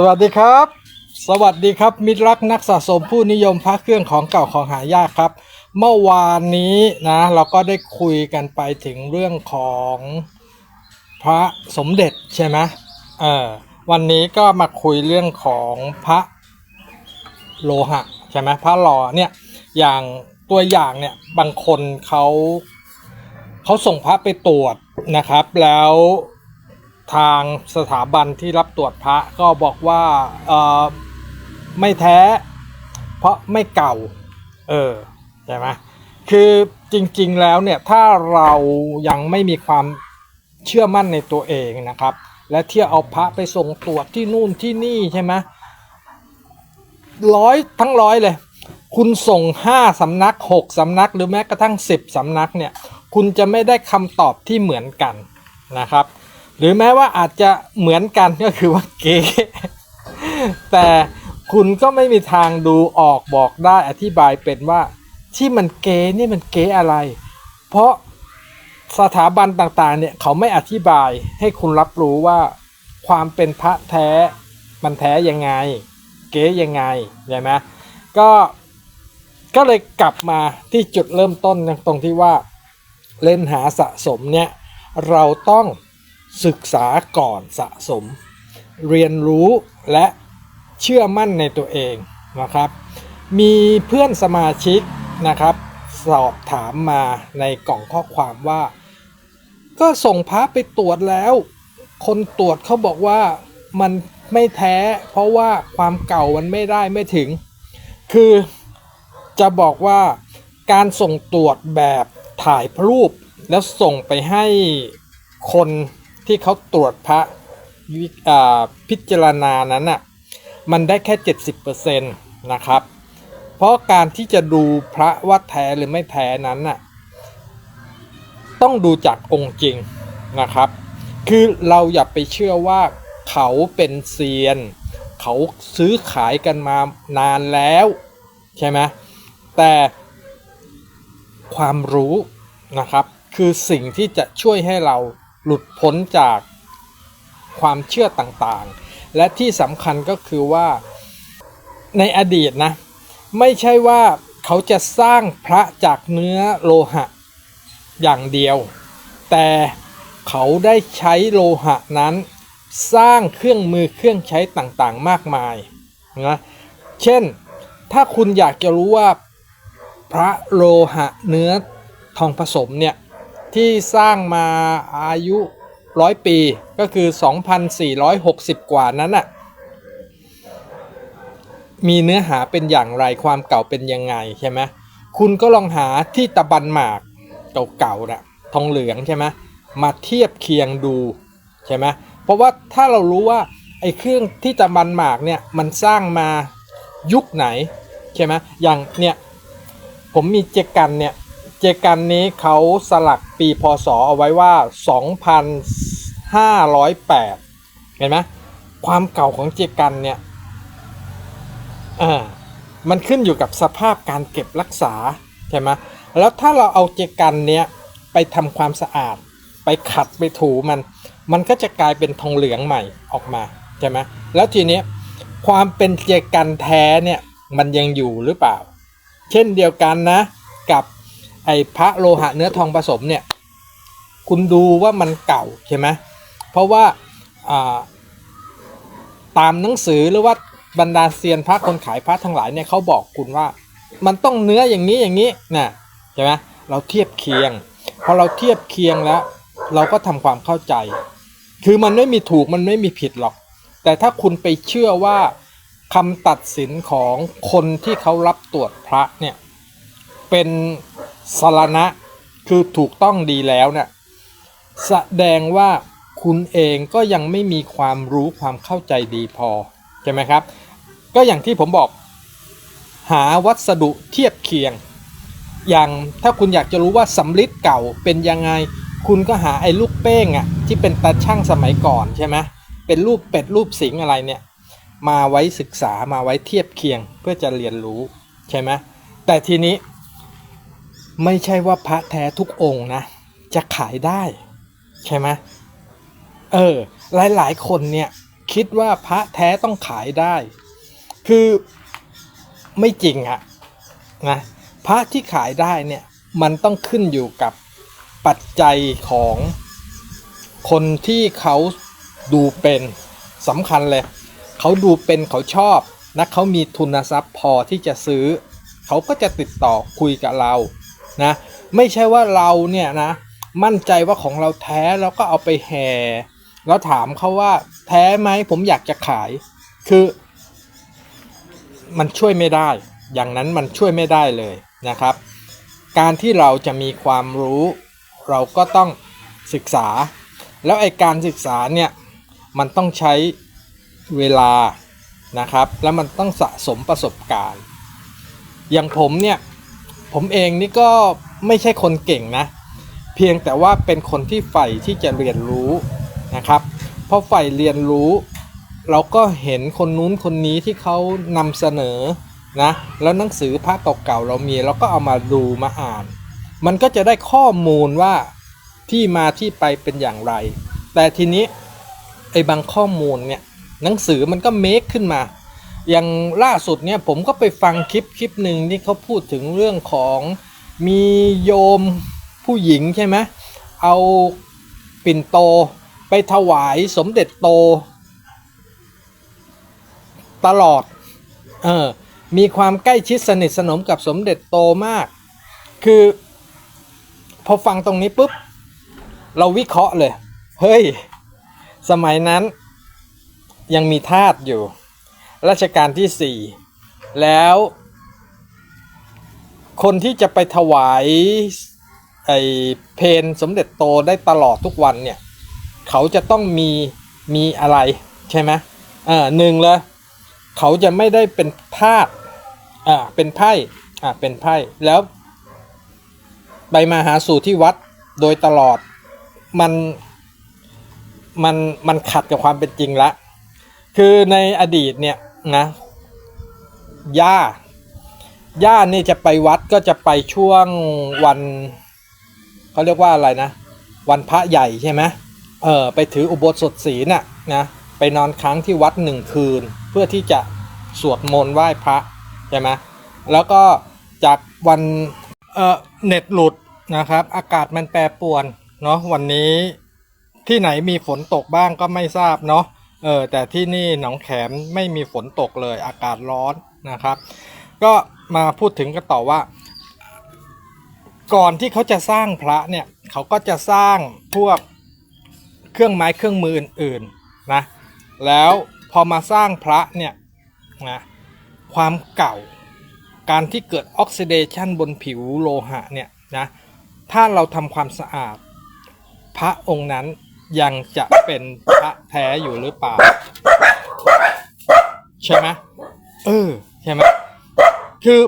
สวัสดีครับ สวัสดีครับ มิตรรักนักสะสมผู้นิยมพระเครื่องของเก่าของหายากครับ เมื่อวานนี้นะเราก็ได้คุยกันไปถึงเรื่องของพระสมเด็จใช่ไหมเออวันนี้ก็มาคุยเรื่องของพระโลหะใช่ไหมพระหล่อเนี่ยอย่างตัวอย่างเนี่ยบางคนเขาเขาส่งพระไปตรวจนะครับแล้ว ทางสถาบันที่รับตรวจพระก็บอกว่าไม่แท้ เพราะไม่เก่า เออใช่ไหมคือจริงๆแล้วเนี่ยถ้าเรายังไม่มีความเชื่อมั่นในตัวเองนะครับ และเที่ยวเอาพระไปส่งตรวจที่นู่นที่นี่ใช่ไหมร้อยทั้งร้อยเลย คุณส่งห้าสำนักหกสำนัก หรือแม้กระทั่งสิบสำนักเนี่ย คุณจะไม่ได้คำตอบที่เหมือนกันนะครับ หรือแม้ว่าอาจจะเหมือนกันก็คือว่าเก๊แต่คุณก็ไม่มีทางดูออกบอกได้อธิบายเป็นว่าที่มันเก๊นี่มันเก๊อะไร เพราะสถาบันต่างๆเนี่ยเขาไม่อธิบายให้คุณรับรู้ว่าความเป็นพระแท้มันแท้ยังไง เก๊ยังไงใช่ไหมก็ก็เลยกลับมาที่จุดเริ่มต้นตรงที่ว่าเล่นหาสะสมเนี่ยเราต้อง ศึกษาก่อนสะสม เรียนรู้และเชื่อมั่นในตัวเองนะครับ มีเพื่อนสมาชิกนะครับ สอบถามมาในกล่องข้อความว่า ก็ส่งพระไปตรวจแล้ว คนตรวจเขาบอกว่ามันไม่แท้ เพราะว่าความเก่ามันไม่ได้ไม่ถึง คือจะบอกว่าการส่งตรวจแบบถ่ายรูปแล้วส่งไปให้คน ที่เขาตรวจพระพิจารณานั้นน่ะมันได้แค่ 70%นะครับ เพราะการที่จะดูพระว่าแท้หรือไม่แท้นั้นน่ะต้องดูจากองค์จริงนะครับ คือเราอย่าไปเชื่อว่าเขาเป็นเซียน เขาซื้อขายกันมานานแล้วใช่ไหมแต่ความรู้นะครับ คือสิ่งที่จะช่วยให้เรา หลุดพ้นจากความเชื่อต่างๆ และที่สำคัญก็คือว่าในอดีตนะไม่ใช่ว่าเขาจะสร้างพระจากเนื้อโลหะอย่างเดียว แต่เขาได้ใช้โลหะนั้น สร้างเครื่องมือเครื่องใช้ต่างๆมากมายนะเช่นถ้าคุณอยากจะรู้ว่าพระโลหะเนื้อทองผสมเนี่ย ที่สร้างมาอายุร้อยปีก็คือ 2,460 กว่านั้นน่ะมีเนื้อหาเป็นอย่างไรความเก่าเป็นยังไงใช่ไหมคุณก็ลองหาที่ตะบันหมากเก่าๆน่ะทองเหลืองใช่ไหมมาเทียบเคียงดูใช่ไหมเพราะว่าถ้าเรารู้ว่าไอ้เครื่องที่ตะบันหมากเนี่ยมันสร้างมายุคไหนใช่ไหมอย่างเนี่ยผมมีเจกันเนี่ย เจกันนี้เขาสลักปีพศเอาไว้ว่า 2,508 เห็นไหมความเก่าของเจกันเนี่ยอ่ามันขึ้นอยู่กับสภาพการเก็บรักษา ใช่ไหมแล้วถ้าเราเอาเจกันเนี้ยไปทำความสะอาด ไปขัดไปถูมัน มันก็จะกลายเป็นทองเหลืองใหม่ออกมาใช่ไหมแล้วทีนี้ความเป็นเจกันแท้เนี่ยมันยังอยู่หรือเปล่า เช่นเดียวกันนะกับ ไอ้พระโลหะเนื้อทองผสมเนี่ยคุณดูว่ามันเก่าใช่ไหมเพราะว่าตามหนังสือหรือว่าบรรดาเซียนพระคนขายพระทั้งหลายเนี่ยเขาบอกคุณว่ามันต้องเนื้ออย่างนี้อย่างนี้นะใช่ไหมเราเทียบเคียงพอเราเทียบเคียงแล้ว เราก็ทำความเข้าใจ คือมันไม่มีถูกมันไม่มีผิดหรอก แต่ถ้าคุณไปเชื่อว่าคำตัดสินของคนที่เขารับตรวจพระเนี่ยเป็น สารณะคือถูกต้องดีแล้วเนี่ยแสดงว่าคุณเองก็ยังไม่มีความรู้ความเข้าใจดีพอใช่ไหมครับ ก็อย่างที่ผมบอกหาวัสดุเทียบเคียง อย่างถ้าคุณอยากจะรู้ว่าสำลิดเก่าเป็นยังไง คุณก็หาไอ้ลูกเป้งอะที่เป็นตาช่างสมัยก่อนใช่ไหมเป็นรูปเป็ดรูปสิงอะไรเนี่ยมาไว้ศึกษามาไว้เทียบเคียงเพื่อจะเรียนรู้ใช่ไหมแต่ทีนี้ ไม่ใช่ว่าพระแท้ทุกองค์นะ จะขายได้ ใช่ไหมเออ หลายๆคนเนี่ยคิดว่าพระแท้ต้องขายได้ คือไม่จริงอะนะพระที่ขายได้เนี่ยมันต้องขึ้นอยู่กับปัจจัยของคนที่เขาดูเป็นสำคัญเลย เขาดูเป็นเขาชอบนะเขามีทุนทรัพย์พอที่จะซื้อ เขาก็จะติดต่อคุยกับเรา นะไม่ใช่ว่าเราเนี่ยนะมั่นใจว่าของเราแท้แล้วก็เอาไปแห่แล้วถามเขาว่าแท้ไหมผมอยากจะขาย คือ มันช่วยไม่ได้ อย่างนั้นมันช่วยไม่ได้เลยนะครับ การที่เราจะมีความรู้ เราก็ต้องศึกษา แล้วไอการศึกษาเนี่ยมันต้องใช้เวลานะครับ แล้วมันต้องสะสมประสบการณ์ อย่างผมเนี่ย ผมเองนี่ก็ไม่ใช่คนเก่งนะ เพียงแต่ว่าเป็นคนที่ใฝ่ที่จะเรียนรู้นะครับเพราะใฝ่เรียนรู้ เราก็เห็นคนนู้นคนนี้ที่เขานำเสนอนะแล้วหนังสือพระเก่าๆเรามีเราก็เอามาดูมาอ่าน มันก็จะได้ข้อมูลว่าที่มาที่ไปเป็นอย่างไร แต่ทีนี้ไอ้บางข้อมูลเนี่ยหนังสือมันก็เมคขึ้นมา อย่างล่าสุดเนี่ยผมก็ไปฟังคลิปคลิปหนึ่งที่เขาพูดถึงเรื่องของมีโยมผู้หญิงใช่ไหมเอาปิ่นโตไปถวายสมเด็จโต ตลอดเออมีความใกล้ชิดสนิทสนมกับสมเด็จโตมาก คือพอฟังตรงนี้ปุ๊บ เราวิเคราะห์เลย เฮ้ย สมัยนั้นยังมีทาสอยู่ รัชกาลที่สี่แล้วคนที่จะไปถวายไอเพนสมเด็จโตได้ตลอดทุกวันเนี่ยเขาจะต้องมีมีอะไรใช่ไหมอ่าหนึ่งเลยเขาจะไม่ได้เป็นทาสอ่าเป็นไพ่อ่าเป็นไพ่แล้วไปมาหาสู่ที่วัดโดยตลอดมันมันมันขัดกับความเป็นจริงละ คือในอดีตเนี่ย นะย่าย่านี่จะไปวัดก็จะไปช่วงวันเขาเรียกว่าอะไรนะ วันพระใหญ่ใช่ไหมเออไปถืออุโบสถศีลน่ะนะไปนอนค้างที่วัดหนึ่งคืน เพื่อที่จะสวดมนต์ไหว้พระใช่ไหมแล้วก็จากวันเออเน็ตหลุดนะครับ อากาศมันแปรปรวนเนาะวันนี้ที่ไหนมีฝนตกบ้างก็ไม่ทราบเนาะ เออแต่ที่นี่หนองแขมไม่มีฝนตกเลยอากาศร้อนนะครับ ก็มาพูดถึงกันต่อว่า ก่อนที่เขาจะสร้างพระเนี่ยเขาก็จะสร้างพวกเครื่องไม้เครื่องมืออื่นๆนะแล้วพอมาสร้างพระเนี่ยนะความเก่าการที่เกิดออกซิเดชันบนผิวโลหะเนี่ยนะถ้าเราทำความสะอาด พระองค์นั้น ยังจะเป็นพระแท้อยู่หรือเปล่า ใช่ไหมเออใช่ไหมคือ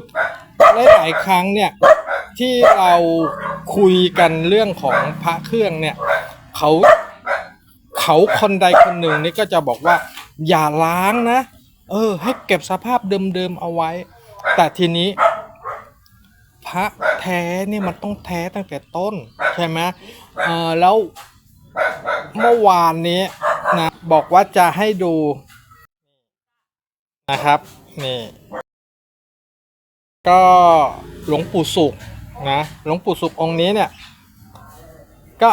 หลายๆครั้งเนี่ยที่เราคุยกันเรื่องของพระเครื่องเนี่ยเขาเขาคนใดคนหนึ่งนี่ก็จะบอกว่า อย่าล้างนะ เออ ให้เก็บสภาพเดิมๆเอาไว้ แต่ทีนี้ พระแท้นี่มันต้องแท้ตั้งแต่ต้น ใช่ไหมเออแล้ว เมื่อวานนี้นะ บอกว่าจะให้ดูนะครับ นี่ ก็หลวงปู่สุขนะหลวงปู่สุของค์นี้เนี่ย ก็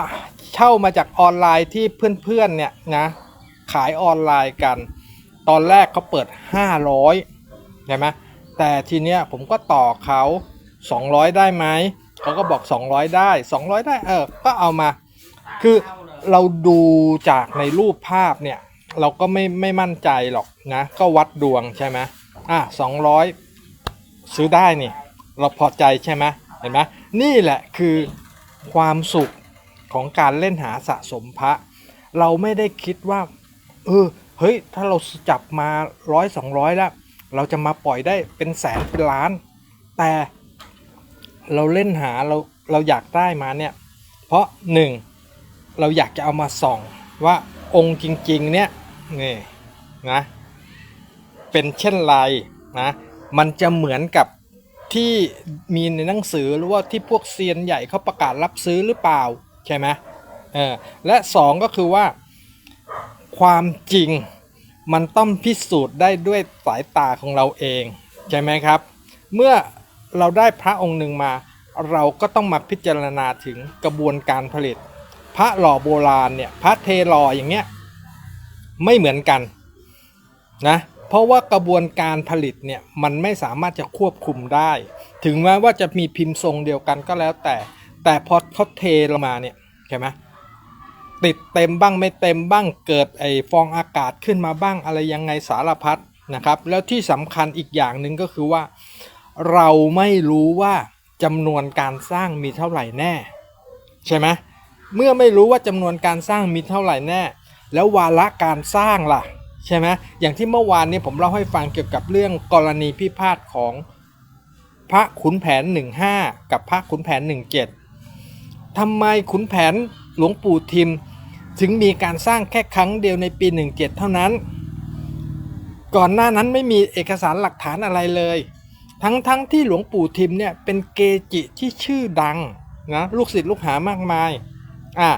เช่ามาจากออนไลน์ที่เพื่อนๆเนี่ยนะ ขายออนไลน์กัน ตอนแรกเขาเปิด 500ใช่ไหมแต่ทีเนี้ยผมก็ต่อเขา 200 ได้ไหมเขาก็บอก 200 ได้ 200 ได้เออก็เอามา คือ เราดูจากในรูปภาพเนี่ย เราก็ไม่ไม่มั่นใจหรอกนะ ก็วัดดวงใช่ไหมอะ200ซื้อได้นี่ เราพอใจใช่ไหมเห็นไหมนี่แหละคือความสุขของการเล่นหาสะสมพระ เราไม่ได้คิดว่า เออเฮ้ย ถ้าเราจับมาร้อยสองร้อยแล้ว เราจะมาปล่อยได้เป็นแสนเป็นล้าน แต่เราเล่นหาเราเราอยากได้มาเนี่ย เพราะหนึ่ง เราอยากจะเอามาส่องว่าองค์จริงๆเนี่ยนี่นะเป็นเช่นไรนะมันจะเหมือนกับที่มีในหนังสือหรือว่าที่พวกเซียนใหญ่เขาประกาศรับซื้อหรือเปล่าใช่ไหมเออและสองก็คือว่าความจริงมันต้องพิสูจน์ได้ด้วยสายตาของเราเองใช่ไหมครับ เมื่อเราได้พระองค์หนึ่งมา เราก็ต้องมาพิจารณาถึงกระบวนการผลิต พระหล่อโบราณเนี่ยพระเทหล่ออย่างเงี้ยไม่เหมือนกันนะเพราะว่ากระบวนการผลิตเนี่ยมันไม่สามารถจะควบคุมได้ ถึงแม้ว่าจะมีพิมพ์ทรงเดียวกันก็แล้วแต่ แต่พอเขาเทลงมาเนี่ยใช่ไหมติดเต็มบ้างไม่เต็มบ้างเกิดไอ้ฟองอากาศขึ้นมาบ้างอะไรยังไงสารพัดนะครับ แล้วที่สำคัญอีกอย่างหนึ่งก็คือว่า เราไม่รู้ว่าจำนวนการสร้างมีเท่าไหร่แน่ ใช่ไหม เมื่อไม่รู้ว่าจำนวนการสร้างมีเท่าไหร่แน่ แล้ววาระการสร้างล่ะ ใช่ไหมอย่างที่เมื่อวานนี้ผมเล่าให้ฟังเกี่ยวกับเรื่องกรณีพิพาทของพระขุนแผน 15 กับพระขุนแผน 17ทำไมขุนแผนหลวงปู่ทิม ถึงมีการสร้างแค่ครั้งเดียวในปี 17 เท่านั้น ก่อนหน้านั้นไม่มีเอกสารหลักฐานอะไรเลย ทั้งทั้งที่หลวงปู่ทิมเนี่ยเป็นเกจิที่ชื่อดังนะลูกศิษย์ลูกหามากมาย อ่า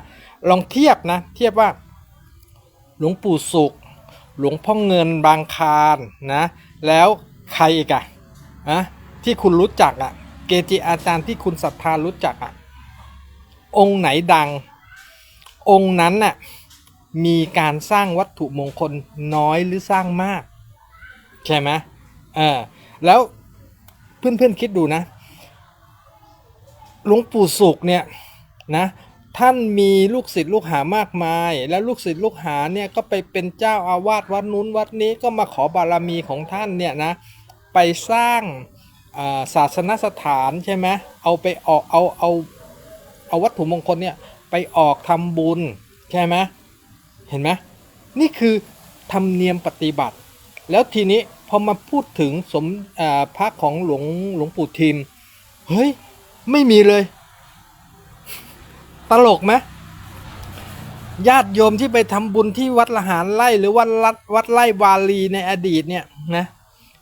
ลองเทียบนะ เทียบว่า หลวงปู่สุข หลวงพ่อเงินบางคารนะ แล้วใครอีกอะอะที่คุณรู้จักอะเกจิอาจารย์ที่คุณศรัทธารู้จักอะองค์ไหนดัง องค์นั้นน่ะมีการสร้างวัตถุมงคลน้อยหรือสร้างมาก ใช่ไหมเออแล้วเพื่อนๆคิดดูนะหลวงปู่สุขเนี่ยนะ ท่านมีลูกศิษย์ลูกหามากมาย แล้วลูกศิษย์ลูกหาเนี่ยก็ไปเป็นเจ้าอาวาสวัดนู้นวัดนี้ก็มาขอบารมีของท่านเนี่ยนะไปสร้างาศาสนสถานใช่ไหมเอาไปออกเอาเอาเอาวัตถุมงคลเนี่ยไปออกทำบุญใช่ไหมเห็นไหมนี่คือธรรมเนียมปฏิบัติ แล้วทีนี้พอมาพูดถึงสมพระของหลวงหลวงปู่ทิมเฮ้ยไม่มีเลย ตลกไหมญาติโยมที่ไปทำบุญที่วัดละหารไร่หรือวัดรัดวัดไร่วาลีในอดีตเนี่ยนะ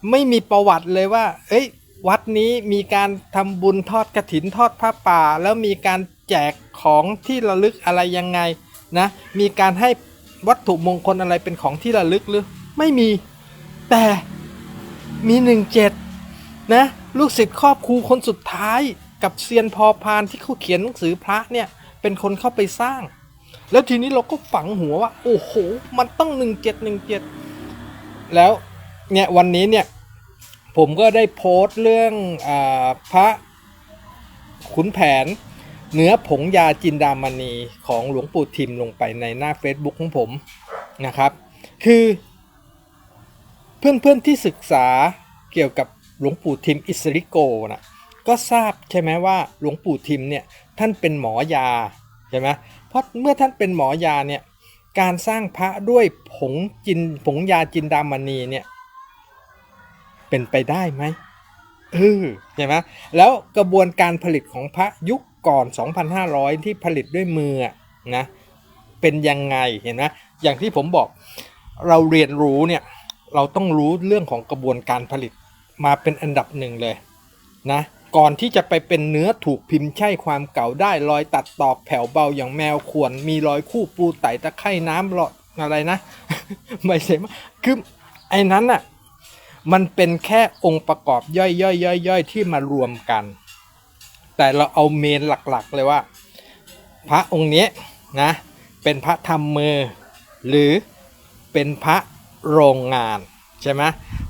ไม่มีประวัติเลยว่า เอ้ย วัดนี้มีการทำบุญทอดกระถินทอดผ้าป่า แล้วมีการแจกของที่ระลึกอะไรยังไงนะมีการให้วัตถุมงคลอะไรเป็นของที่ระลึกหรือ ไม่มีแต่มีหนึ่งเจ็ดนะลูกศิษย์ครอบครูคนสุดท้ายกับเซียนพอพานที่เขาเขียนหนังสือพระเนี่ย เป็นคนเข้าไปสร้าง แล้วทีนี้เราก็ฝังหัวว่า โอ้โห มันต้องหนึ่งเจ็ดหนึ่งเจ็ดแล้วเนี่ยวันนี้เนี่ยผมก็ได้โพสต์เรื่องอพระขุนแผนเนื้อผงยาจินดามณีของหลวงปู่ทิมลงไปในหน้า Facebook ของผมนะครับ คือ เพื่อนๆที่ศึกษาเกี่ยวกับหลวงปู่ทิมอิสริโกนะ ก็ทราบใช่ไหมว่าหลวงปู่ทิมเนี่ยท่านเป็นหมอยาใช่ไหมเพราะเมื่อท่านเป็นหมอยาเนี่ยการสร้างพระด้วยผงจินผงยาจินดามณีเนี่ยเป็นไปได้ไหมเออใช่ไหมแล้วกระบวนการผลิตของพระยุคก่อน 2,500 ที่ผลิตด้วยมือนะเป็นยังไงเห็นไหมอย่างที่ผมบอกเราเรียนรู้เนี่ยเราต้องรู้เรื่องของกระบวนการผลิตมาเป็นอันดับหนึ่งเลยนะ ก่อนที่จะไปเป็นเนื้อถูกพิมพ์ใช่ความเก่าได้รอยตัดตอกแผ่วเบาอย่างแมวขวน มีรอยคู่ปูไตตะไคร่น้ำรออะไรนะ ไม่ใช่มั้ยคือไอ้นั้นน่ะมันเป็นแค่องค์ประกอบย่อยๆย่อยๆที่มารวมกัน แต่เราเอาเมนหลักๆเลยว่า พระองค์นี้นะเป็นพระทำมือ หรือเป็นพระโรงงาน ใช่ไหม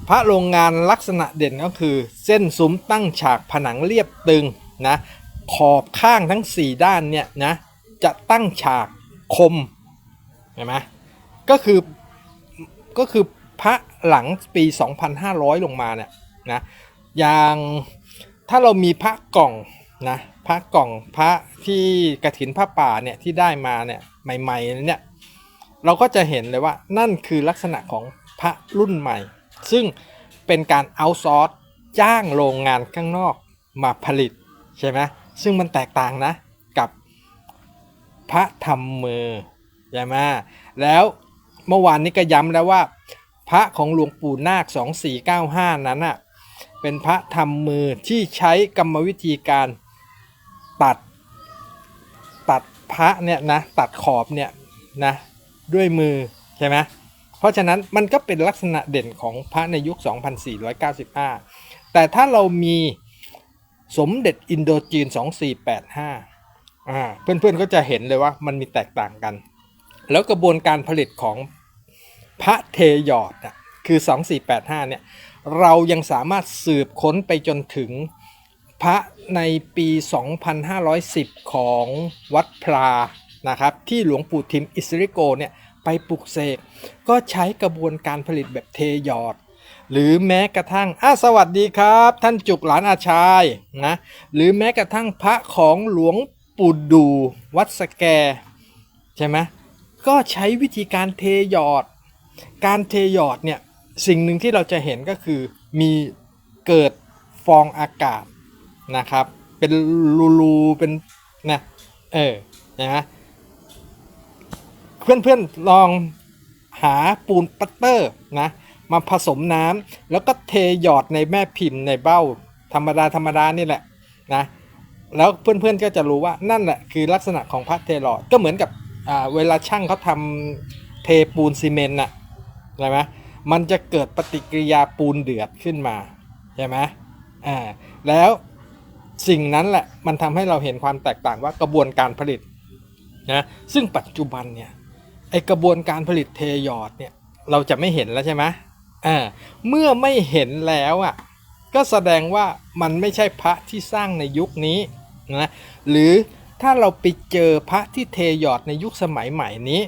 พระโรงงานลักษณะเด่นก็คือ เส้นซุ้มตั้งฉากผนังเรียบตึงนะขอบข้างทั้ง 4 ด้านเนี่ยนะจะตั้งฉากคมเห็นไหมก็คือก็คือพระหลังปี 2,500 ลงมาเนี่ยนะอย่างถ้าเรามีพระกล่องนะพระกล่องพระที่กระถินพระป่าเนี่ยที่ได้มาเนี่ยใหม่ๆเนี่ยเราก็จะเห็นเลยว่านั่นคือลักษณะของ พระรุ่นใหม่ ซึ่งเป็นการเอาซอร์สจ้างโรงงานข้างนอกมาผลิตใช่ไหมซึ่งมันแตกต่างนะกับพระทำมือใช่ไหมแล้วเมื่อวานนี้ก็ย้ำแล้วว่า พระของหลวงปู่นาค 2495 นั้นอะเป็นพระทำมือที่ใช้กรรมวิธีการตัดตัดพระเนี่ยนะตัดขอบเนี่ยนะด้วยมือใช่ไหม เพราะฉะนั้นมันก็เป็นลักษณะเด่นของพระในยุค 2495 แต่ถ้าเรามีสมเด็จอินโดจีน 2485อ่าเพื่อนๆก็จะเห็นเลยว่ามันมีแตกต่างกัน แล้วกระบวนการผลิตของพระเทยอดนะคือ 2485 เนี่ย เรายังสามารถสืบค้นไปจนถึงพระในปี 2510 ของวัดพลานะครับ ที่หลวงปู่ทิมอิสริโกเนี่ย ไปปลุกเสก ก็ใช้กระบวนการผลิตแบบเทยอด หรือแม้กระทั่งอะสวัสดีครับ ท่านจุกหลานอาชายนะหรือแม้กระทั่งพระของหลวงปู่ดูวัดสแก ใช่ไหมก็ใช้วิธีการเทหยอด การเทหยอดเนี่ยสิ่งหนึ่งที่เราจะเห็นก็คือมีเกิดฟองอากาศนะครับ เป็นรูๆเป็นนะเออนะฮะ เพื่อนๆลองหาปูนปัตเตอร์นะมาผสมน้ำแล้วก็เทหยอดในแม่พิมพ์ในเบ้าธรรมดาธรรมดานี่แหละนะแล้วเพื่อนๆก็จะรู้ว่านั่นแหละคือลักษณะของพระเทหลอดก็เหมือนกับเวลาช่างเขาทำเทปูนซีเมนต์น่ะใช่ไหมมันจะเกิดปฏิกิริยาปูนเดือดขึ้นมาใช่ไหมอ่าแล้วสิ่งนั้นแหละมันทำให้เราเห็นความแตกต่างว่ากระบวนการผลิตนะซึ่งปัจจุบันเนี่ย ไอกระบวนการผลิตเทหยอดเนี่ยเราจะไม่เห็นแล้วใช่ไหมอ่าเมื่อไม่เห็นแล้วอะก็แสดงว่ามันไม่ใช่พระที่สร้างในยุคนี้นะหรือถ้าเราไปเจอพระที่เทหยอดในยุคสมัยใหม่นี้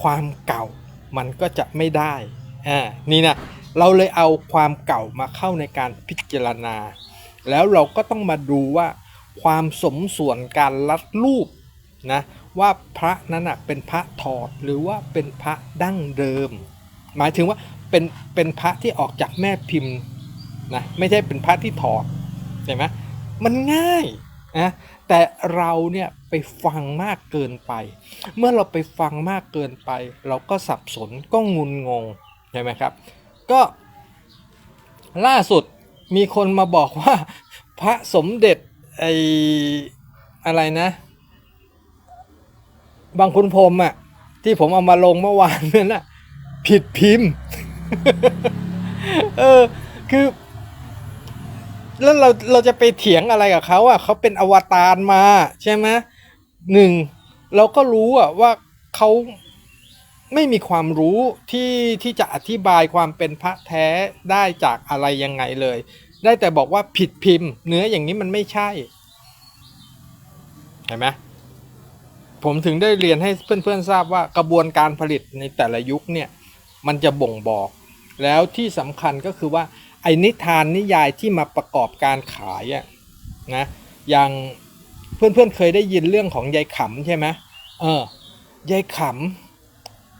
ความเก่ามันก็จะไม่ได้อ่านี่นะเราเลยเอาความเก่ามาเข้าในการพิจารณา แล้วเราก็ต้องมาดูว่าความสมส่วนการลัดรูปนะ ว่าพระนั้นอะเป็นพระถอดหรือว่าเป็นพระดั้งเดิม หมายถึงว่าเป็นเป็นพระที่ออกจากแม่พิมพ์นะไม่ใช่เป็นพระที่ถอดเห็นไหมมันง่ายนะแต่เราเนี่ยไปฟังมากเกินไป เมื่อเราไปฟังมากเกินไป เราก็สับสนก็งุนงงใช่ไหมครับ ก็ล่าสุดมีคนมาบอกว่าพระสมเด็จไออะไรนะ บางคุณพรมอะ ที่ผมเอามาลงเมื่อวานนั่นน่ะ ผิดพิมพ์ เออ คือ แล้วเราเราจะไปเถียงอะไรกับเขาอะเขาเป็นอวตารมา ใช่ไหมหนึ่งเราก็รู้อะว่าเขาไม่มีความรู้ที่ที่จะอธิบายความเป็นพระแท้ได้จากอะไรยังไงเลย ได้แต่บอกว่าผิดพิมพ์ เนื้ออย่างนี้มันไม่ใช่ เห็นไหม ผมถึงได้เรียนให้เพื่อนๆทราบว่ากระบวนการผลิตในแต่ละยุคเนี่ยมันจะบ่งบอก แล้วที่สำคัญก็คือว่าไอ้นิทานนิยายที่มาประกอบการขายอะนะอย่างเพื่อนๆเคยได้ยินเรื่องของยายขำใช่ไหมเออยายข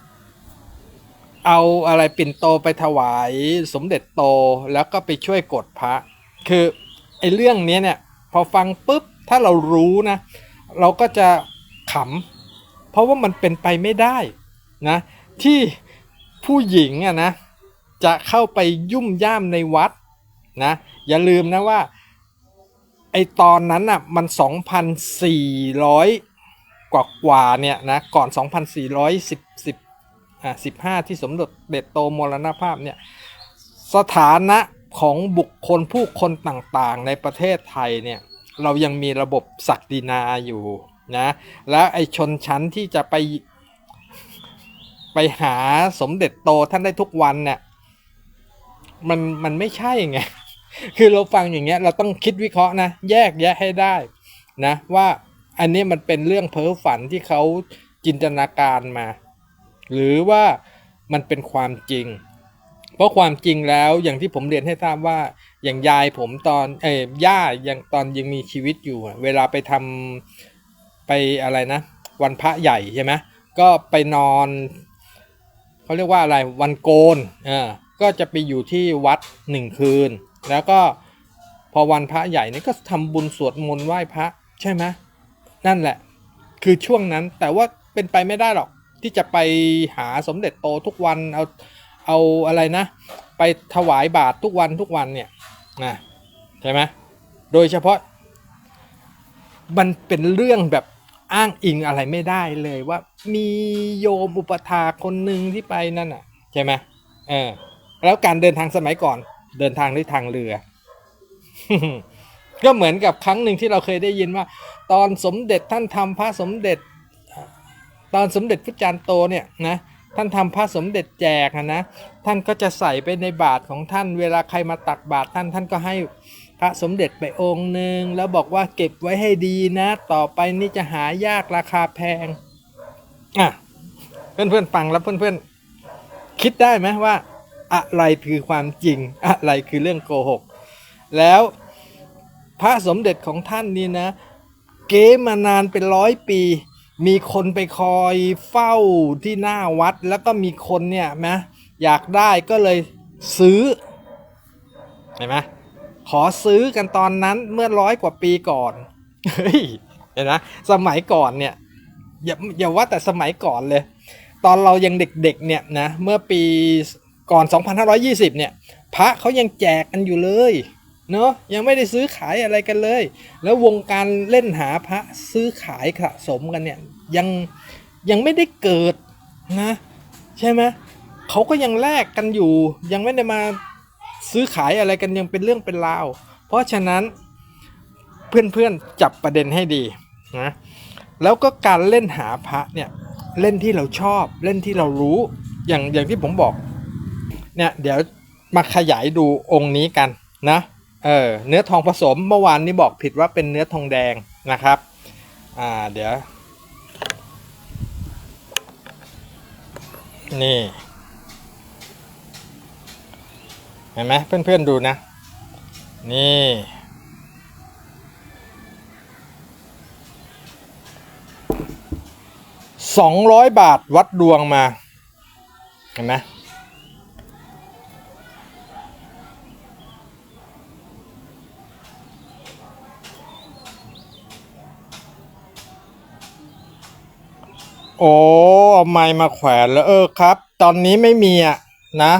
ำเอาอะไรปิ่นโตไปถวายสมเด็จโตแล้วก็ไปช่วยกดพระ คือไอ้เรื่องนี้เนี่ยพอฟังปุ๊บถ้าเรารู้นะ เราก็จะ ขำเพราะว่ามันเป็นไปไม่ได้นะที่ผู้หญิงอะนะจะเข้าไปยุ่มย่ามในวัดนะอย่าลืมนะว่าไอตอนนั้นอะมัน 2,400 กว่ากว่าเนี่ยนะก่อน 2,410 10อ่า15 ที่สมเด็จเด็จโตมรณภาพเนี่ยสถานะของบุคคลผู้คนต่างๆ ในประเทศไทยเนี่ยเรายังมีระบบศักดินาอยู่ นะแล้วไอชนชั้นที่จะไปไปหาสมเด็จโตท่านได้ทุกวันเนี่ยมันมันไม่ใช่ไงคือเราฟังอย่างเงี้ยเราต้องคิดวิเคราะห์นะแยกแยะให้ได้นะว่าอันนี้มันเป็นเรื่องเพ้อฝันที่เขาจินตนาการมา หรือว่ามันเป็นความจริง เพราะความจริงแล้วอย่างที่ผมเรียนให้ทราบว่าอย่างยายผมตอนเอ้ย่ายังตอนยังมีชีวิตอยู่ เวลาไปทำ ไปอะไรนะ วันพระใหญ่ใช่ไหมก็ไปนอนเขาเรียกว่าอะไรวันโกนอ่าก็จะไปอยู่ที่วัดหนึ่งคืน แล้วก็พอวันพระใหญ่นี่ก็ทำบุญสวดมนต์ไหว้พระใช่ไหมนั่นแหละ คือช่วงนั้นแต่ว่าเป็นไปไม่ได้หรอกที่จะไปหาสมเด็จโตทุกวันเอาเอาอะไรนะ ไปถวายบาตรทุกวันทุกวันเนี่ยนะใช่ไหมโดยเฉพาะมันเป็นเรื่องแบบ อ้างอิงอะไรไม่ได้เลยว่า มีโยมอุปถาคนหนึ่งที่ไปนั่นอะใช่ไหมเออ แล้วการเดินทางสมัยก่อน เดินทางด้วยทางเรือ ก็เหมือนกับครั้งหนึ่งที่เราเคยได้ยินว่า ตอนสมเด็จท่านทำพระสมเด็จ ตอนสมเด็จพระจารย์โตเนี่ยนะท่านทำพระสมเด็จแจกนะท่านก็จะใส่ไปในบาตรของท่าน เวลาใครมาตักบาตรท่านท่านก็ให้ พระสมเด็จไปองค์หนึ่งแล้วบอกว่าเก็บไว้ให้ดีนะ ต่อไปนี่จะหายากราคาแพงอะเพื่อนๆฟังแล้วเพื่อนๆคิดได้ไหมว่า อะไรคือความจริง อะไรคือเรื่องโกหก แล้วพระสมเด็จของท่านนี่นะ เก๋มานานเป็นร้อยปี มีคนไปคอยเฝ้าที่หน้าวัด แล้วก็มีคนเนี่ยนะอยากได้ก็เลยซื้อเห็นไหม ขอซื้อกันตอนนั้นเมื่อร้อยกว่าปีก่อนเฮ้ยเห็นไหมสมัยก่อนเนี่ยอย่าอย่าว่าแต่สมัยก่อนเลย ตอนเรายังเด็กๆเนี่ยนะเมื่อปีก่อน 2520 เนี่ย พระเขายังแจกกันอยู่เลยเนาะยังไม่ได้ซื้อขายอะไรกันเลย แล้ววงการเล่นหาพระซื้อขายสะสมกันเนี่ยยังยังไม่ได้เกิดนะ ใช่ไหมเขาก็ยังแลกกันอยู่ ยังไม่ได้มา ซื้อขายอะไรกันยังเป็นเรื่องเป็นราว เพราะฉะนั้นเพื่อนๆจับประเด็นให้ดีนะแล้วก็การเล่นหาพระเนี่ยเล่นที่เราชอบเล่นที่เรารู้อย่างอย่างที่ผมบอกเนี่ยเดี๋ยวมาขยายดูองค์นี้กันนะเออเนื้อทองผสมเมื่อวานนี้บอกผิดว่าเป็นเนื้อทองแดงนะครับอ่าเดี๋ยวนี่ เห็นไหมเพื่อนๆดูนะ นี่ สองร้อยบาทวัดดวงมา เห็นไหมโอ้เอาไม้มาแขวนแล้วเออครับ ตอนนี้ไม่มีอะนะ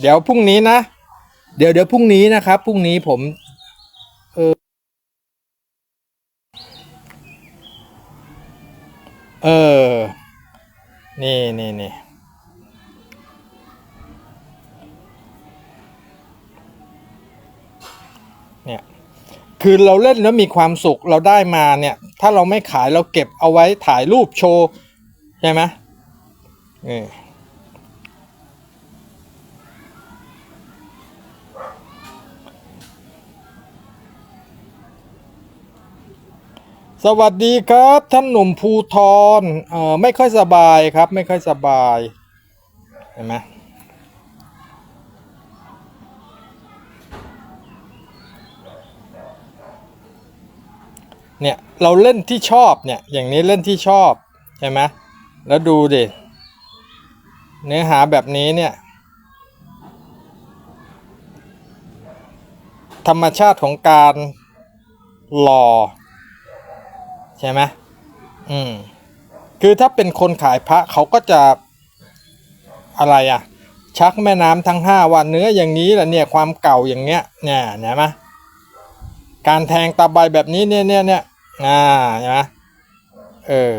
เดี๋ยวพรุ่งนี้นะ เดี๋ยวเดี๋ยวพรุ่งนี้นะครับพรุ่งนี้ผมเออเออ นี่นี่นี่เนี่ยคือเราเล่นแล้วมีความสุขเราได้มาเนี่ย ถ้าเราไม่ขายเราเก็บเอาไว้ถ่ายรูปโชว์ ใช่ไหมนี่ สวัสดีครับท่านหนุ่มภูทรเอ่อไม่ค่อยสบายครับ ไม่ค่อยสบายเห็นไหมเนี่ยเราเล่นที่ชอบเนี่ยอย่างนี้เล่นที่ชอบใช่ไหมแล้วดูดิเนื้อหาแบบนี้เนี่ยธรรมชาติของการหล่อ ใช่ไหมอืมคือถ้าเป็นคนขายพระเขาก็จะอะไรอะ ชักแม่น้ำทั้งห้าวันเนื้ออย่างนี้แหละเนี่ยความเก่าอย่างเงี้ยเนี่ยเห็นไหมการแทงตาใบแบบนี้เนี่ยเนี่ยเนี่ยอ่าเห็นไหมเออ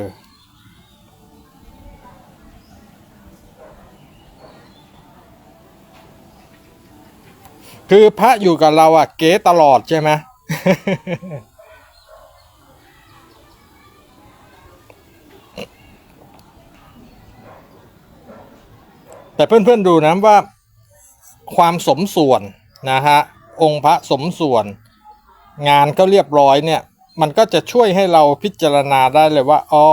คือพระอยู่กับเราอะเก๋ตลอดใช่ไหม แต่เพื่อนๆดูนะว่าความสมส่วนนะฮะองค์พระสมส่วน งานก็เรียบร้อยเนี่ยมันก็จะช่วยให้เราพิจารณาได้เลยว่าอ๋อ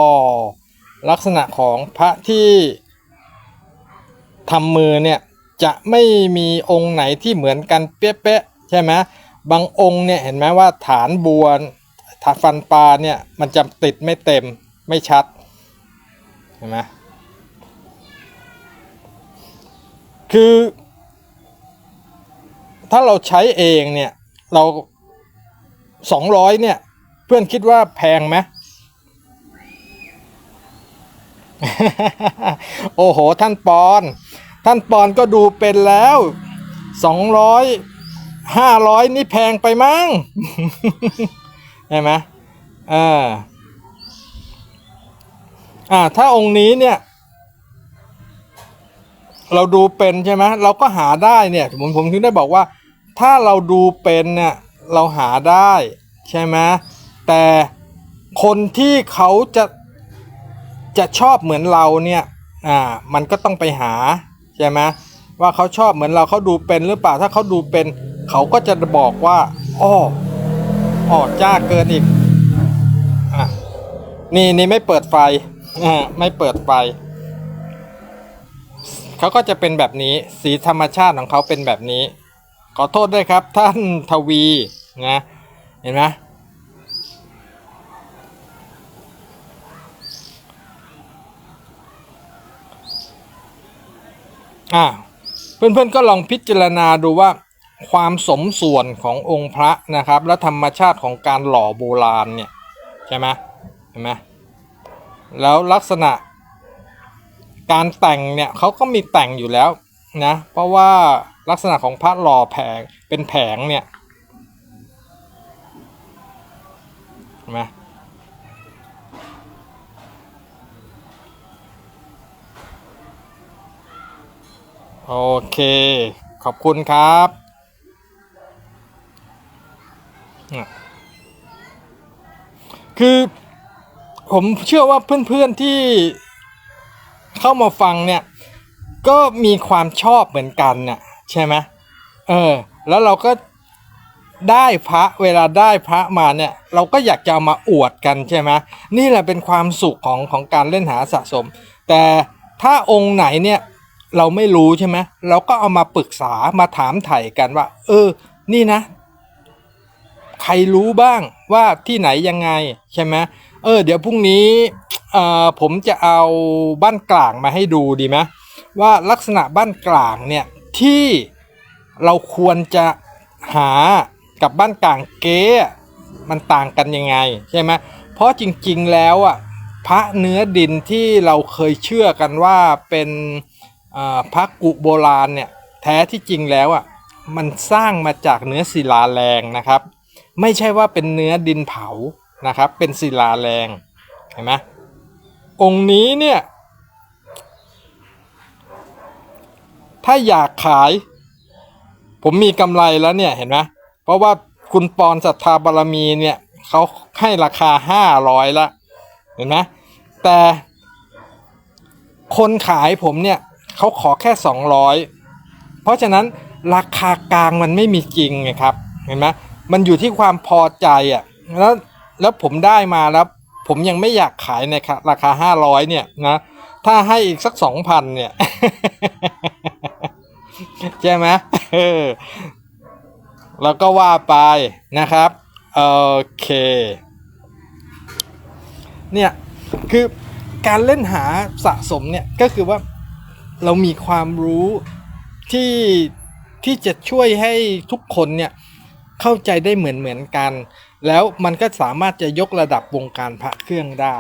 ลักษณะของพระที่ทำมือเนี่ยจะไม่มีองค์ไหนที่เหมือนกันเป๊ะๆใช่ไหมบางองค์เนี่ยเห็นไหมว่าฐานบวนฐานฟันปลาเนี่ยมันจะติดไม่เต็มไม่ชัดเห็นไหม คือ ถ้าเราใช้เองเนี่ย เราสองร้อยเนี่ย เพื่อนคิดว่าแพงไหมโอ้โห ท่านปอน ท่านปอนก็ดูเป็นแล้วสองร้อยห้าร้อยนี่แพงไปมั้งใช่ไหมอ่าอ่า ถ้าองค์นี้เนี่ย เราดูเป็นใช่ไหมเราก็หาได้เนี่ยผมผมถึงได้บอกว่า ถ้าเราดูเป็นเนี่ยเราหาได้ใช่ไหมแต่คนที่เขาจะจะชอบเหมือนเราเนี่ยอ่ามันก็ต้องไปหาใช่ไหมว่าเขาชอบเหมือนเราเขาดูเป็นหรือเปล่าถ้าเขาดูเป็น เขาก็จะบอกว่าอ้ออ้อจ้าเกินอีกอะนี่นี่ไม่เปิดไฟอ่าไม่เปิดไฟ เขาก็จะเป็นแบบนี้สีธรรมชาติของเขาเป็นแบบนี้ ขอโทษด้วยครับท่านทวีนะเห็นไหมอ่าเพื่อนๆก็ลองพิจารณาดูว่าความสมส่วนขององค์พระนะครับ และธรรมชาติของการหล่อโบราณเนี่ยใช่ไหมเห็นไหมแล้วลักษณะ การแต่งเนี่ยเขาก็มีแต่งอยู่แล้วนะเพราะว่าลักษณะของพระหล่อแผงเป็นแผงเนี่ยเห็นไหมโอเค ขอบคุณครับคือผมเชื่อว่าเพื่อนๆที่ เข้ามาฟังเนี่ยก็มีความชอบเหมือนกันเนี่ยใช่ไหมเออ แล้วเราก็ได้พระเวลาได้พระมาเนี่ย เราก็อยากจะเอามาอวดกันใช่ไหมนี่แหละเป็นความสุขของของการเล่นหาสะสม แต่ถ้าองค์ไหนเนี่ยเราไม่รู้ใช่ไหมเราก็เอามาปรึกษามาถามไถ่กันว่า เออ นี่นะ ใครรู้บ้างว่าที่ไหนยังไงใช่ไหม เออ เดี๋ยวพรุ่งนี้อ่อผมจะเอาบ้านกลางมาให้ดูดีไหมว่าลักษณะบ้านกลางเนี่ยที่เราควรจะหากับบ้านกลางเก๊อะมันต่างกันยังไงใช่ไหมเพราะจริงๆแล้วอะพระเนื้อดินที่เราเคยเชื่อกันว่าเป็นพระกุโบราณเนี่ยแท้ที่จริงแล้วอะมันสร้างมาจากเนื้อศิลาแรงนะครับ ไม่ใช่ว่าเป็นเนื้อดินเผา นะครับ เป็นศิลาแรงเห็นไหมองค์นี้เนี่ย ถ้าอยากขาย ผมมีกำไรแล้วเนี่ยเห็นไหมเพราะว่าคุณปอนศรัทธาบารมีเนี่ยเขาให้ราคาห้าร้อยละเห็นไหมแต่คนขายผมเนี่ยเขาขอแค่สองร้อยเพราะฉะนั้นราคากลางมันไม่มีจริงไงครับเห็นไหมมันอยู่ที่ความพอใจอะแล้ว แล้วผมได้มาแล้ว ผมยังไม่อยากขายในราคาห้าร้อยเนี่ยนะ ถ้าให้อีกสักสองพันเนี่ย ใช่ไหมเออแล้วก็ว่าไปนะครับโอเค เนี่ยคือการเล่นหาสะสมเนี่ยก็คือว่าเรามีความรู้ที่ที่จะช่วยให้ทุกคนเนี่ยเข้าใจได้เหมือนเหมือนกัน แล้วมันก็สามารถจะยกระดับวงการพระเครื่องได้